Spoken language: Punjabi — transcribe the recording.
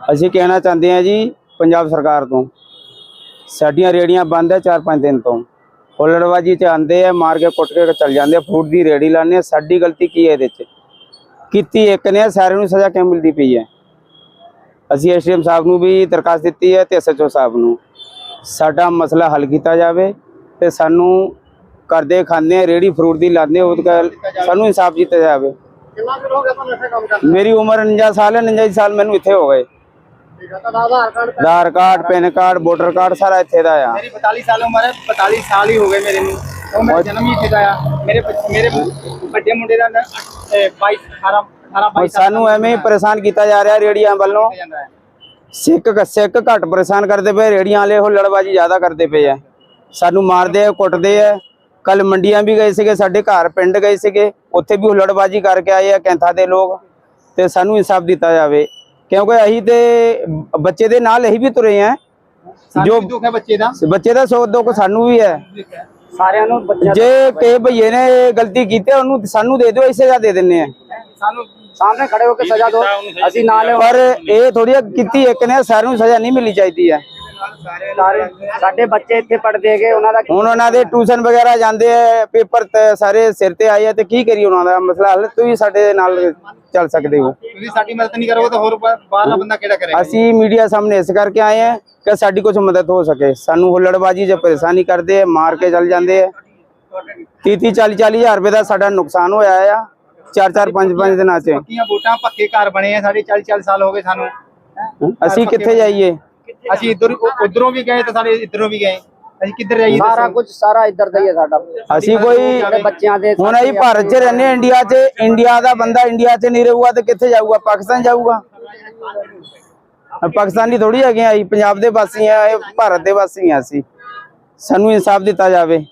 ਅਸੀਂ ਕਹਿਣਾ ਚਾਹੁੰਦੇ ਹਾਂ ਜੀ ਪੰਜਾਬ ਸਰਕਾਰ ਤੋਂ। ਸਾਡੀਆਂ ਰੇੜੀਆਂ ਬੰਦ ਹੈ 4-5 ਦਿਨ ਤੋਂ। ਹੁੱਲੜਬਾਜੀ ਚ ਆਂਦੇ ਆ ਮਾਰ ਕੇ ਕੁੱਟ ਕੇ ਚੱਲ ਜਾਂਦੇ ਆ ਫਰੂਟ ਦੀ ਰੇੜੀ ਲਾਉਂਦੇ ਆ। ਸਾਡੀ ਗਲਤੀ ਕੀ ਹੈ ਇਹਦੇ ਚ? ਕੀਤੀ ਇੱਕ ਨੇ ਸਾਰਿਆਂ ਨੂੰ ਸਜ਼ਾ ਕਿਉਂ ਮਿਲਦੀ ਪਈ ਹੈ? ਅਸੀਂ ਐਸਡੀਐਮ ਸਾਹਿਬ ਨੂੰ ਵੀ ਦਰਖਾਸਤ ਦਿੱਤੀ ਹੈ ਤੇ ਐਸਐਚਓ ਸਾਹਿਬ ਨੂੰ। ਸਾਡਾ ਮਸਲਾ ਹੱਲ ਕੀਤਾ ਜਾਵੇ ਤੇ ਸਾਨੂੰ ਕਰਦੇ ਖਾਂਦੇ ਆ ਰੇੜੀ ਫਰੂਟ ਦੀ ਲਾਉਂਦੇ ਉਹ ਸਾਨੂੰ ਇਨਸਾਫ ਦਿੱਤਾ ਜਾਵੇ। ਮੇਰੀ ਉਮਰ 49 ਸਾਲ ਹੈ 49 ਸਾਲ ਮੈਨੂੰ ਇੱਥੇ ਹੋ ਗਏ। ਤਾਂ Aadhaar card PAN card voter card ਸਾਰਾ ਇੱਥੇ ਦਾ ਆ। ਮੇਰੀ 42 ਸਾਲ ਉਮਰ ਹੈ 42 ਸਾਲ ਹੀ ਹੋ ਗਏ ਮੇਰੇ ਨੂੰ। ਉਹ ਮੇਰਾ ਜਨਮ ਹੀ ਇੱਥੇ ਦਾ ਆ। ਮੇਰੇ ਮੇਰੇ ਵੱਡੇ ਮੁੰਡੇ ਦਾ ਨਾਂ, ਅਹ, 22 18 18 ਔਰ 22 ਸਾਲ ਸਾਨੂੰ ਐਵੇਂ ਹੀ ਪਰੇਸ਼ਾਨ ਕੀਤਾ ਜਾ ਰਿਹਾ ਰੇੜੀਆਂ ਵੱਲੋਂ। ਸਿੱਖ ਸਿੱਖ ਘੱਟ ਪਰੇਸ਼ਾਨ ਕਰਦੇ ਪਏ ਰੇੜੀਆਂ ਵਾਲੇ ਉਹ ਲੜਬਾਜੀ ਜ਼ਿਆਦਾ ਕਰਦੇ ਪਏ ਆ। ਸਾਨੂੰ ਮਾਰਦੇ ਆ ਕੁੱਟਦੇ ਆ। ਕੱਲ ਮੰਡੀਆਂ ਵੀ ਗਏ ਸੀਗੇ ਸਾਡੇ ਘਰ ਪਿੰਡ ਗਏ ਸੀਗੇ। ਉੱਥੇ ਵੀ ਹੁੱਲੜਬਾਜੀ ਕਰਕੇ ਆਏ ਆ ਕੈਂਥਾ ਦੇ ਲੋਕ। ਤੇ ਸਾਨੂੰ ਇਨਸਾਫ ਦਿੱਤਾ ਜਾਵੇ। ਕਿਉਂਕਿ ਅਸੀਂ ਤੇ ਬੱਚੇ ਦੇ ਨਾਲ ਅਸੀਂ ਵੀ ਤੁਰੇ ਆ। ਜੋ ਦੁੱਖ ਹੈ ਬੱਚੇ ਦਾ? ਬੱਚੇ ਦਾ ਸੋਚ ਦੁੱਖ ਸਾਨੂੰ ਵੀ ਹੈ। ਸਾਰਿਆਂ ਨੂੰ ਬੱਚਿਆਂ ਜੇ ਕਿਸੇ ਭਈਏ ਨੇ ਗਲਤੀ ਕੀਤੀ ਹੈ, ਉਹਨੂੰ ਸਾਨੂੰ ਦੇ ਦਿਓ ਇਸੇ ਦਾ ਦੇ ਦਿੰਨੇ ਆ। ਸਾਨੂੰ ਸਾਹਮਣੇ ਖੜੇ ਹੋ ਕੇ ਸਜ਼ਾ ਦਿਓ। ਅਸੀਂ ਨਾਲ ਪਰ ਇਹ ਥੋੜੀ ਕੀਤੀ ਇੱਕ ਨੇ ਸਾਰਿਆਂ ਨੂੰ ਸਜ਼ਾ ਨਹੀਂ ਮਿਲਣੀ ਚਾਹੀਦੀ ਹੈ ਸਾਡੇ ਬੱਚੇ ਇੱਥੇ ਪੜਦੇ ਹੈਗੇ ਉਹਨਾਂ ਦਾ ਹੁਣ ਉਹਨਾਂ ਦੇ ਟਿਊਸ਼ਨ ਵਗੈਰਾ ਜਾਂਦੇ ਆ ਪੇਪਰ ਤੇ ਸਾਰੇ ਸਿਰ ਤੇ ਆਏ ਆ ਤੇ ਕੀ ਕਰੀ ਉਹਨਾਂ ਦਾ? ਮਸਲਾ ਹੱਲ ਤੁਸੀਂ ਸਾਡੇ ਨਾਲ ਚੱਲ ਸਕਦੇ ਹੋ। ਤੁਸੀਂ ਸਾਡੀ ਮਦਦ ਨਹੀਂ ਕਰੋਗੇ ਤਾਂ ਹੋਰ ਬਾਹਰਲਾ ਬੰਦਾ ਕਿਹੜਾ ਕਰੇਗਾ? ਅਸੀਂ ਮੀਡੀਆ ਸਾਹਮਣੇ ਇਸ ਕਰਕੇ ਆਏ ਆ ਕਿ ਸਾਡੀ ਕੁਝ ਮਦਦ ਹੋ ਸਕੇ। ਸਾਨੂੰ ਹੁੱਲੜਬਾਜੀ ਚ ਪਰੇਸ਼ਾਨੀ ਕਰਦੇ ਆ ਮਾਰ ਕੇ ਚੱਲ ਜਾਂਦੇ ਆ। 30 30 40 40 ਹਜ਼ਾਰ ਰੁਪਏ ਦਾ ਸਾਡਾ ਨੁਕਸਾਨ ਹੋਇਆ ਆ 4 4 5 5 ਦਿਨਾਂ ਚ। ਪੱਕੀਆਂ ਵੋਟਾਂ ਪੱਕੇ ਘਰ ਬਣੇ ਆ ਸਾਡੇ 40 40 ਸਾਲ ਹੋ ਗਏ ਸਾਨੂੰ? ਅਸੀਂ ਕਿੱਥੇ ਜਾਈਏ? ਅਸੀਂ ਇੱਧਰ ਉਧਰੋਂ ਵੀ ਗਏ ਤੇ ਸਾਡੇ ਇੱਧਰੋਂ ਵੀ ਗਏ। ਅਸੀਂ ਕਿੱਧਰ ਜਾਈਏ ਸਾਰਾ ਕੁਝ ਸਾਰਾ ਇੱਧਰ ਦਾ ਹੀ ਹੈ ਸਾਡਾ। ਅਸੀਂ ਕੋਈ ਬੱਚਿਆਂ ਦੇ ਹੁਣ ਅਸੀਂ ਭਾਰਤ 'ਚ ਰਹਿੰਦੇ ਇੰਡੀਆ 'ਚ ਇੰਡੀਆ ਦਾ ਬੰਦਾ ਇੰਡੀਆ 'ਚ ਨਹੀਂ ਰਹੂਗਾ ਤੇ ਕਿੱਥੇ ਜਾਊਗਾ? ਪਾਕਿਸਤਾਨ ਜਾਊਗਾ। ਪਾਕਿਸਤਾਨੀ ਥੋੜੀ ਹੈਗੇ ਆ ਪੰਜਾਬ ਦੇ ਵਾਸੀ ਆ ਇਹ ਭਾਰਤ ਦੇ ਵਾਸੀ ਆ ਅਸੀਂ। ਸਾਨੂੰ ਇਨਸਾਫ ਦਿੱਤਾ ਜਾਵੇ।